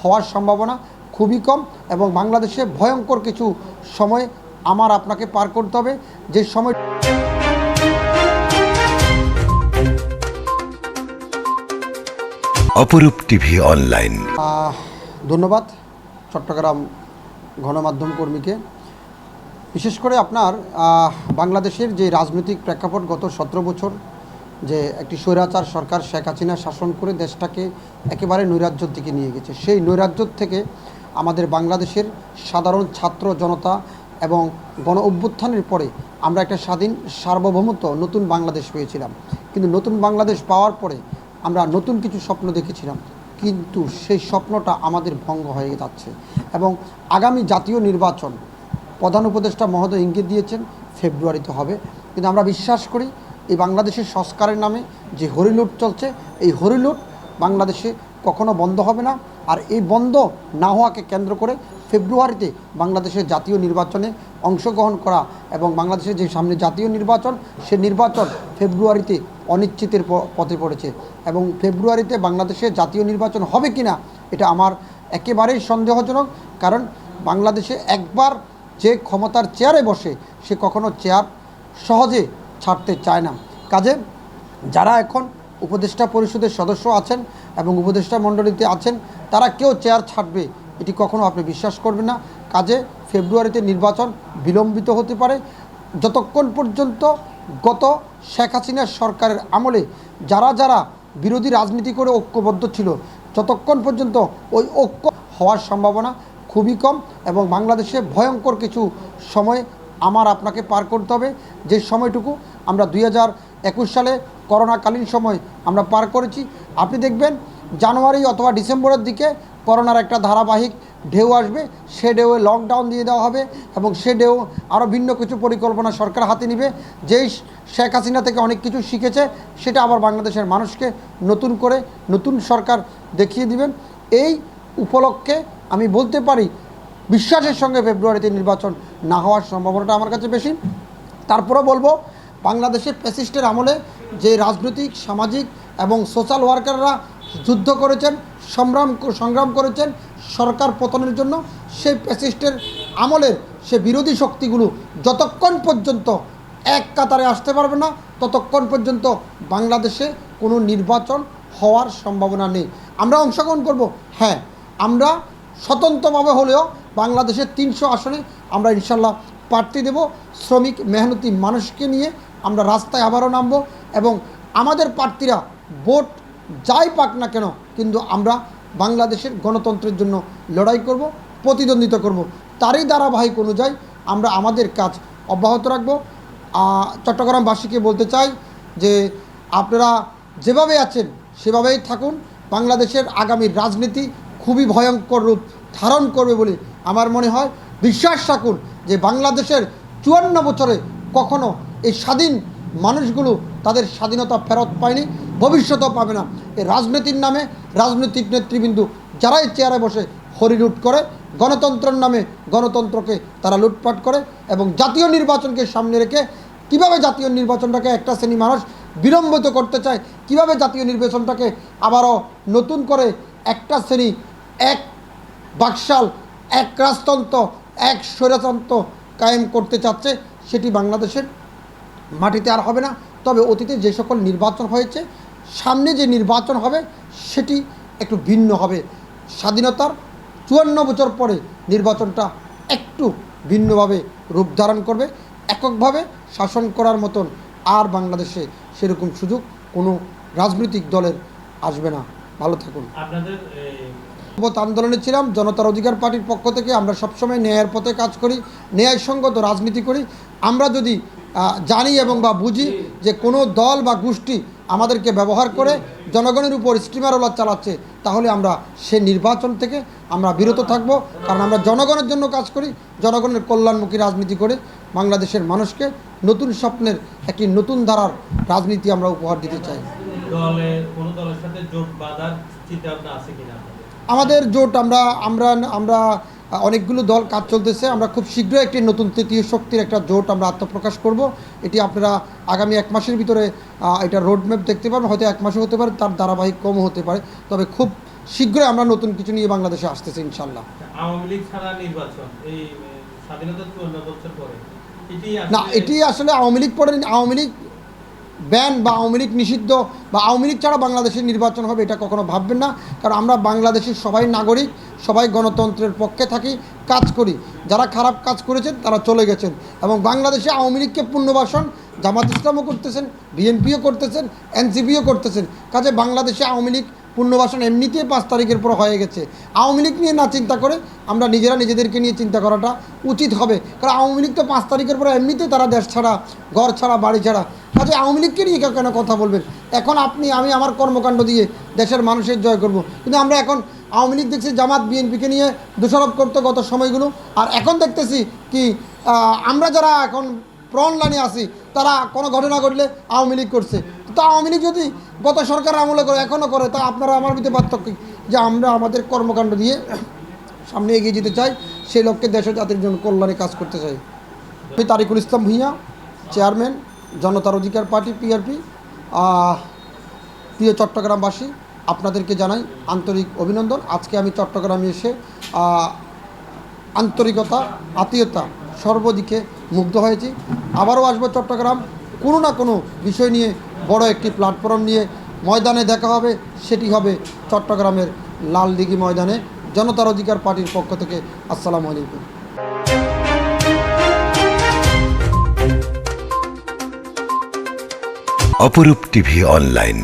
হওয়ার সম্ভাবনা খুবই কম এবং বাংলাদেশে ভয়ঙ্কর কিছু সময় আমার আপনাকে পার করতে হবে। যে সময় অপরূপ টিভি অনলাইন। ধন্যবাদ চট্টগ্রাম গণমাধ্যম কর্মীকে। বিশেষ করে আপনার বাংলাদেশের যে রাজনৈতিক প্রেক্ষাপট গত সতেরো বছর যে একটি স্বৈরাচার সরকার শেখ হাসিনা শাসন করে দেশটাকে একেবারে নৈরাজ্যর দিকে নিয়ে গেছে। সেই নৈরাজ্য থেকে আমাদের বাংলাদেশের সাধারণ ছাত্র জনতা এবং গণ অভ্যুত্থানের পরে আমরা একটা স্বাধীন, সার্বভৌমত্ব, নতুন বাংলাদেশ পেয়েছিলাম। কিন্তু নতুন বাংলাদেশ পাওয়ার পরে আমরা নতুন কিছু স্বপ্ন দেখেছিলাম। কিন্তু সেই স্বপ্নটা আমাদের ভঙ্গ হয়ে যাচ্ছে এবং আগামী জাতীয় নির্বাচন প্রধান উপদেষ্টা মহোদয় ইঙ্গিত দিয়েছেন, ফেব্রুয়ারিতে হবে। কিন্তু আমরা বিশ্বাস করি এই বাংলাদেশের সংস্কারের নামে যে হরিলুট চলছে, এই হরিলুট বাংলাদেশে কখনো বন্ধ হবে না। আর এই বন্ধ না হওয়াকে কেন্দ্র করে ফেব্রুয়ারিতে বাংলাদেশের জাতীয় নির্বাচনে অংশগ্রহণ করা এবং বাংলাদেশের যে সামনে জাতীয় নির্বাচন, সে নির্বাচন ফেব্রুয়ারিতে অনিশ্চিতের পথে পড়েছে। এবং ফেব্রুয়ারিতে বাংলাদেশে জাতীয় নির্বাচন হবে কি না এটা আমার একেবারেই সন্দেহজনক। কারণ বাংলাদেশে একবার যে ক্ষমতার চেয়ারে বসে, সে কখনো চেয়ার সহজে ছাড়তে চায় না। কাজে যারা এখন উপদেষ্টা পরিষদের সদস্য আছেন এবং উপদেষ্টা মণ্ডলীতে আছেন, তারা কেউ চেয়ার ছাড়বে, এটি কখনো আপনি বিশ্বাস করবেন না। কাজে ফেব্রুয়ারিতে নির্বাচন বিলম্বিত হতে পারে। যতক্ষণ পর্যন্ত গত শেখ হাসিনার সরকারের আমলে যারা যারা বিরোধী রাজনীতি করে ঐক্যবদ্ধ ছিল, যতক্ষণ পর্যন্ত ওই ঐক্য হওয়ার সম্ভাবনা খুবই কম এবং বাংলাদেশে ভয়ঙ্কর কিছু সময় আমার আপনাকে পার করতে হবে। যে সময়টুকু আমরা দুই হাজার একুশ সালে করোনাকালীন সময় আমরা পার করেছি, আপনি দেখবেন জানুয়ারি অথবা ডিসেম্বরের দিকে করোনার একটা ধারাবাহিক ঢেউ আসবে। সে ঢেউয়ে লকডাউন দিয়ে দেওয়া হবে এবং সে ঢেউ আরও ভিন্ন কিছু পরিকল্পনা সরকার হাতে নিবে। যেই শেখ হাসিনা থেকে অনেক কিছু শিখেছে, সেটা আবার বাংলাদেশের মানুষকে নতুন করে নতুন সরকার দেখিয়ে দিবেন। এই উপলক্ষে আমি বলতে পারি বিশ্বাসের সঙ্গে ফেব্রুয়ারিতে নির্বাচন না হওয়ার সম্ভাবনাটা আমার কাছে বেশি। তারপরেও বলব, বাংলাদেশের প্যাসিস্টের আমলে যে রাজনৈতিক, সামাজিক এবং সোশ্যাল ওয়ার্কাররা যুদ্ধ করেছেন, সংগ্রাম সংগ্রাম করেছেন সরকার পতনের জন্য, সেই প্যাসিস্টের আমলের সে বিরোধী শক্তিগুলো যতক্ষণ পর্যন্ত এক কাতারে আসতে পারবে না, ততক্ষণ পর্যন্ত বাংলাদেশে কোনো নির্বাচন হওয়ার সম্ভাবনা নেই। আমরা অংশগ্রহণ করব? হ্যাঁ। আমরা স্বতন্ত্রভাবে হলেও বাংলাদেশের তিনশো আসনে আমরা ইনশাল্লাহ প্রার্থী দেব। শ্রমিক মেহনতি মানুষকে নিয়ে আমরা রাস্তায় আবারও নামব এবং আমাদের প্রার্থীরা ভোট যাই পাক না কেন কিন্তু আমরা বাংলাদেশের গণতন্ত্রের জন্য লড়াই করব, প্রতিদ্বন্দ্বিতা করব। তারই ধারাবাহিক অনুযায়ী আমরা আমাদের কাজ অব্যাহত রাখব। চট্টগ্রামবাসীকে বলতে চাই যে আপনারা যেভাবে আছেন সেভাবেই থাকুন। বাংলাদেশের আগামী রাজনীতি খুবই ভয়ঙ্কর রূপ ধারণ করবে বলে আমার মনে হয়, বিশ্বাস রাখুন যে বাংলাদেশের চুয়ান্ন বছরে কখনো এই স্বাধীন মানুষগুলো তাদের স্বাধীনতা ফেরত পায়নি, ভবিষ্যতেও পাবে না। এই রাজনীতির নামে রাজনৈতিক নেতৃবৃন্দু যারাই চেয়ারে বসে হরিলুট করে, গণতন্ত্রের নামে গণতন্ত্রকে তারা লুটপাট করে এবং জাতীয় নির্বাচনকে সামনে রেখে কীভাবে জাতীয় নির্বাচনটাকে একটা শ্রেণি মানুষ বিলম্বিত করতে চায়, কীভাবে জাতীয় নির্বাচনটাকে আবারও নতুন করে একটা শ্রেণি, এক বাকশাল এক রাজতন্ত্র, এক স্বৈরতন্ত্র কায়েম করতে চাচ্ছে, সেটি বাংলাদেশের মাটিতে আর হবে না। তবে অতীতে যে সকল নির্বাচন হয়েছে, সামনে যে নির্বাচন হবে, সেটি একটু ভিন্ন হবে। স্বাধীনতার চুয়ান্ন বছর পরে নির্বাচনটা একটু ভিন্নভাবে রূপ ধারণ করবে। এককভাবে শাসন করার মতন আর বাংলাদেশে সেরকম সুযোগ কোনো রাজনৈতিক দলের আসবে না। ভালো থাকুন। আপনাদের পথ আন্দোলনে ছিলাম, জনতার অধিকার পার্টির পক্ষ থেকে আমরা সবসময় ন্যায়ের পথে কাজ করি, ন্যায়সঙ্গত রাজনীতি করি। আমরা যদি জানি এবং বা বুঝি যে কোনো দল বা গোষ্ঠী আমাদেরকে ব্যবহার করে জনগণের উপর স্টিমারওয়ালা চালাচ্ছে, তাহলে আমরা সে নির্বাচন থেকে আমরা বিরত থাকব। কারণ আমরা জনগণের জন্য কাজ করি, জনগণের কল্যাণমুখী রাজনীতি করে বাংলাদেশের মানুষকে নতুন স্বপ্নের একটি নতুন ধারার রাজনীতি আমরা উপহার দিতে চাই। দলের, কোন দলের সাথে জোট বাঁধার চিন্তা ভাবনা আছে কিনা? আমাদের জোট আমরা আমরা আমরা অনেকগুলো দল কাজ চলতেছে। আমরা খুব শীঘ্রই একটি নতুন তৃতীয় শক্তির একটা জোট আমরা আত্মপ্রকাশ করব। এটি আপনারা আগামী এক মাসের ভিতরে এটা রোডম্যাপ দেখতে পারবেন হয়তো এক মাসও হতে পারে তার ধারাবাহিক কমও হতে পারে। তবে খুব শীঘ্রই আমরা নতুন কিছু নিয়ে বাংলাদেশে আসতেছি ইনশাল্লাহ আওয়ামী লীগ ছাড়া নির্বাচন এই স্বাধীনতা চুয়ান্ন বছর পরে এটি না এটি আসলে আওয়ামী লীগ পরে আওয়ামী লীগ ব্যান বা আওয়ামী লীগ নিষিদ্ধ বা আওয়ামী লীগ ছাড়া বাংলাদেশের নির্বাচন হবে, এটা কখনো ভাববেন না। কারণ আমরা বাংলাদেশের সবাই নাগরিক, সবাই গণতন্ত্রের পক্ষে থাকি, কাজ করি। যারা খারাপ কাজ করেছেন, তারা চলে গেছেন। এবং বাংলাদেশে আওয়ামী লীগকে পুনর্বাসন জামাত ইসলামও করতেছেন, বিএনপিও করতেছেন, এনসিপিও করতেছেন। কাজে বাংলাদেশে আওয়ামী লীগ পুনর্বাসন এমনিতেই পাঁচ তারিখের পর হয়ে গেছে। আওয়ামী লীগ নিয়ে না চিন্তা করে আমরা নিজেরা নিজেদেরকে নিয়ে চিন্তা করাটা উচিত হবে। কারণ আওয়ামী লীগ তো পাঁচ তারিখের পর এমনিতেই তারা দেশ ছাড়া, ঘর ছাড়া, বাড়ি ছাড়া। কাজে আওয়ামী লীগকে নিয়ে কেন কথা বলবেন? এখন আপনি, আমি আমার কর্মকাণ্ড দিয়ে দেশের মানুষের জয় করব। কিন্তু আমরা এখন আওয়ামী লীগ দেখছি জামাত, বিএনপিকে নিয়ে দোষারোপ করতো গত সময়গুলো। আর এখন দেখতেছি কি আমরা যারা এখন প্রণ লাইনে আছি, তারা কোনো ঘটনা ঘটলে আওয়ামী লীগ করছে। তো আওয়ামী লীগ যদি গত সরকার আমলে করে এখনও করে, তা আপনারা আমার ভিতরে পার্থক্য যে আমরা আমাদের কর্মকাণ্ড দিয়ে সামনে এগিয়ে যেতে চাই, সেই লক্ষ্যে দেশ জাতির জন্য কল্যাণে কাজ করতে চাই। আমি তারিকুল ইসলাম ভূঁইয়া, চেয়ারম্যান, জনতার অধিকার পার্টি পিআরপি প্রিয় চট্টগ্রামবাসী, আপনাদেরকে জানাই আন্তরিক অভিনন্দন। আজকে আমি চট্টগ্রামে এসে আন্তরিকতা, আত্মীয়তা সর্বদিকে মুগ্ধ হয়েছি। আবারও আসব চট্টগ্রাম। কোনো না কোনো বিষয় নিয়ে বড় একটি প্ল্যাটফর্ম নিয়ে ময়দানে দেখা হবে, সেটি হবে চট্টগ্রামের লালদিঘি ময়দানে। জনতার অধিকার পার্টির পক্ষ থেকে আসসালামু আলাইকুম। অপরূপ টিভি অনলাইন।